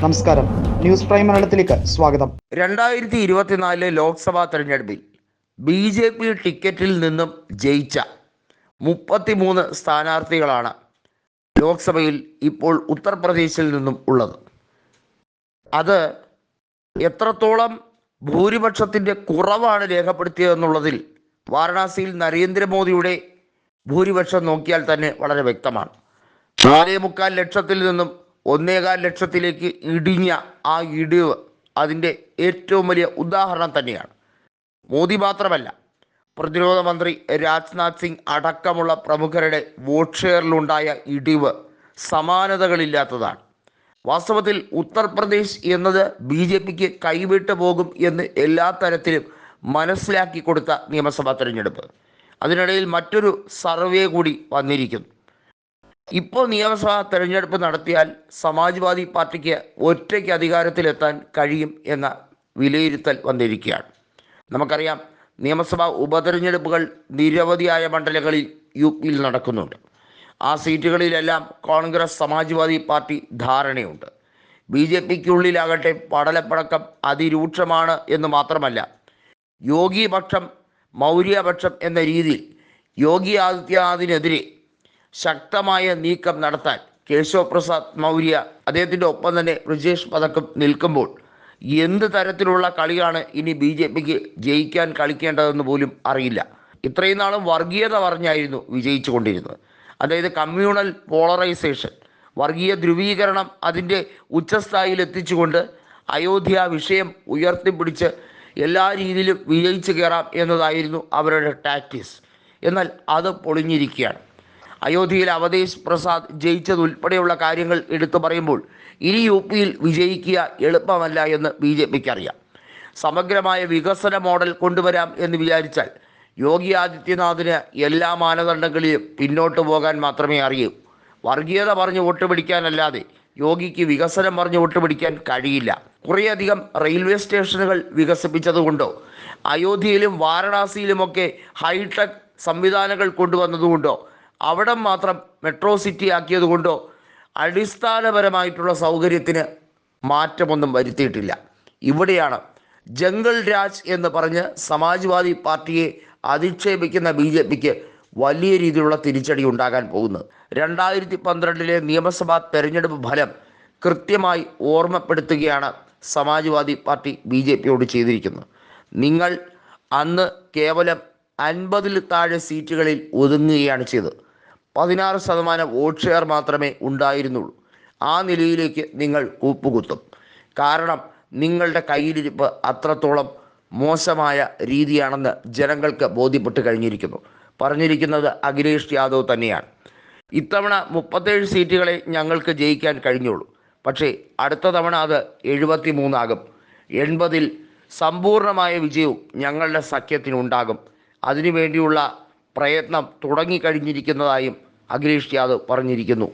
നമസ്കാരം. News prime മലയാളത്തിലേക്ക് സ്വാഗതം. രണ്ടായിരത്തി ഇരുപത്തിനാലിലെ ലോക്സഭാ തെരഞ്ഞെടുപ്പിൽ ബി ജെ പി ടിക്കറ്റിൽ നിന്നും ജയിച്ച മുപ്പത്തിമൂന്ന് സ്ഥാനാർത്ഥികളാണ് ലോക്സഭയിൽ ഇപ്പോൾ ഉത്തർപ്രദേശിൽ നിന്നും ഉള്ളത്. അത് എത്രത്തോളം ഭൂരിപക്ഷത്തിന്റെ കുറവാണ് രേഖപ്പെടുത്തിയതെന്നുള്ളതിൽ വാരണാസിയിൽ നരേന്ദ്രമോദിയുടെ ഭൂരിപക്ഷം നോക്കിയാൽ തന്നെ വളരെ വ്യക്തമാണ്. നാലേ മുക്കാൽ ലക്ഷത്തിൽ നിന്നും ഒന്നേകാൽ ലക്ഷത്തിലേക്ക് ഇടിഞ്ഞ ആ ഇടിവ് അതിന്റെ ഏറ്റവും വലിയ ഉദാഹരണം തന്നെയാണ്. മോദി മാത്രമല്ല പ്രതിരോധ മന്ത്രി രാജ്നാഥ് സിംഗ് അടക്കമുള്ള പ്രമുഖരുടെ വോട്ട് ഷെയറിലുണ്ടായ ഇടിവ് സമാനതകളില്ലാത്തതാണ്. വാസ്തവത്തിൽ ഉത്തർപ്രദേശ് എന്നത് ബി ജെ പിക്ക് കൈവിട്ട് പോകും എന്ന് എല്ലാ തരത്തിലും മനസ്സിലാക്കി കൊടുത്ത നിയമസഭാ തെരഞ്ഞെടുപ്പ്. അതിനിടയിൽ മറ്റൊരു സർവേ കൂടി വന്നിരിക്കുന്നു. ഇപ്പോൾ നിയമസഭാ തെരഞ്ഞെടുപ്പ് നടത്തിയാൽ സമാജ്വാദി പാർട്ടിക്ക് ഒറ്റയ്ക്ക് അധികാരത്തിലെത്താൻ കഴിയും എന്ന വിലയിരുത്തൽ വന്നിരിക്കുകയാണ്. നമുക്കറിയാം നിയമസഭാ ഉപതെരഞ്ഞെടുപ്പുകൾ നിരവധിയായ മണ്ഡലങ്ങളിൽ യു പിയിൽ നടക്കുന്നുണ്ട്. ആ സീറ്റുകളിലെല്ലാം കോൺഗ്രസ് സമാജ്വാദി പാർട്ടി ധാരണയുണ്ട്. ബി ജെ പിക്കുള്ളിലാകട്ടെ പടലപ്പടക്കം അതിരൂക്ഷമാണ് എന്ന് മാത്രമല്ല യോഗി പക്ഷം മൗര്യപക്ഷം എന്ന രീതിയിൽ യോഗി ആദിത്യനാഥിനെതിരെ ശക്തമായ നീക്കം നടത്താൻ കേശവ പ്രസാദ് മൗര്യ അദ്ദേഹത്തിന്റെ ഒപ്പം തന്നെ ബ്രിജേഷ് പതക്കം നിൽക്കുമ്പോൾ എന്ത് തരത്തിലുള്ള കളിയാണ് ഇനി ബി ജെ പിക്ക് ജയിക്കാൻ കളിക്കേണ്ടതെന്ന് പോലും അറിയില്ല. ഇത്രയും നാളും വർഗീയത പറഞ്ഞായിരുന്നു വിജയിച്ചു കൊണ്ടിരുന്നത് അതായത് കമ്മ്യൂണൽ പോളറൈസേഷൻ വർഗീയ ധ്രുവീകരണം അതിന്റെ ഉച്ചസ്ഥായിയിൽ എത്തിച്ചുകൊണ്ട് അയോധ്യ വിഷയം ഉയർത്തിപ്പിടിച്ച് എല്ലാ രീതിയിലും വിജയിച്ചു കയറാം എന്നതായിരുന്നു അവരുടെ ടാക്ടിക്സ് എന്നാൽ അത് പൊളിഞ്ഞിരിക്കുകയാണ്. അയോധ്യയിൽ അവധേശ് പ്രസാദ് ജയിച്ചതുൾപ്പെടെയുള്ള കാര്യങ്ങൾ എടുത്തു പറയുമ്പോൾ ഇനി യു പിയിൽ വിജയിക്കുക എളുപ്പമല്ല എന്ന് ബി ജെ പിക്ക് അറിയാം സമഗ്രമായ വികസന മോഡൽ കൊണ്ടുവരാം എന്ന് വിചാരിച്ചാൽ യോഗി ആദിത്യനാഥിന് എല്ലാ മാനദണ്ഡങ്ങളിലും പിന്നോട്ട് പോകാൻ മാത്രമേ അറിയൂ. വർഗീയത പറഞ്ഞ് വോട്ട് പിടിക്കാനല്ലാതെ യോഗിക്ക് വികസനം പറഞ്ഞ് വോട്ട് പിടിക്കാൻ കഴിയില്ല. കുറേയധികം റെയിൽവേ സ്റ്റേഷനുകൾ വികസിപ്പിച്ചതുകൊണ്ടോ അയോധ്യയിലും വാരണാസിയിലുമൊക്കെ ഹൈടെക് സംവിധാനങ്ങൾ കൊണ്ടുവന്നതുകൊണ്ടോ അവിടം മാത്രം മെട്രോ സിറ്റി ആക്കിയതുകൊണ്ടോ അടിസ്ഥാനപരമായിട്ടുള്ള സൗകര്യത്തിന് മാറ്റമൊന്നും വരുത്തിയിട്ടില്ല. ഇവിടെയാണ് ജംഗൾ രാജ് എന്ന് പറഞ്ഞ് സമാജ്വാദി പാർട്ടിയെ അധിക്ഷേപിക്കുന്ന ബി ജെ പിക്ക് വലിയ രീതിയിലുള്ള തിരിച്ചടി ഉണ്ടാകാൻ പോകുന്നത്. രണ്ടായിരത്തി പന്ത്രണ്ടിലെ നിയമസഭാ തെരഞ്ഞെടുപ്പ് ഫലം കൃത്യമായി ഓർമ്മപ്പെടുത്തുകയാണ് സമാജ്വാദി പാർട്ടി ബി ജെ പിയോട് ചെയ്തിരിക്കുന്നത്. നിങ്ങൾ അന്ന് കേവലം അൻപതിൽ താഴെ സീറ്റുകളിൽ ഒതുങ്ങുകയാണ് ചെയ്തത്. പതിനാറ് ശതമാനം വോട്ട് ഷെയർ മാത്രമേ ഉണ്ടായിരുന്നുള്ളൂ. ആ നിലയിലേക്ക് നിങ്ങൾ കൂപ്പുകുത്തും. കാരണം നിങ്ങളുടെ കയ്യിലിരിപ്പ് അത്രത്തോളം മോശമായ രീതിയാണെന്ന് ജനങ്ങൾക്ക് ബോധ്യപ്പെട്ട് കഴിഞ്ഞിരിക്കുന്നു. പറഞ്ഞിരിക്കുന്നത് അഖിലേഷ് യാദവ് തന്നെയാണ്. ഇത്തവണ മുപ്പത്തേഴ് സീറ്റുകളെ ഞങ്ങൾക്ക് ജയിക്കാൻ കഴിഞ്ഞുള്ളൂ. പക്ഷേ അടുത്ത തവണ അത് എഴുപത്തി മൂന്നാകും എൺപതിൽ സമ്പൂർണമായ വിജയവും ഞങ്ങളുടെ സഖ്യത്തിനുണ്ടാകും. അതിനുവേണ്ടിയുള്ള പ്രയത്നം തുടങ്ങിക്കഴിഞ്ഞിരിക്കുന്നതായും അഖിലേഷ് യാദവ് പറഞ്ഞിരിക്കുന്നു.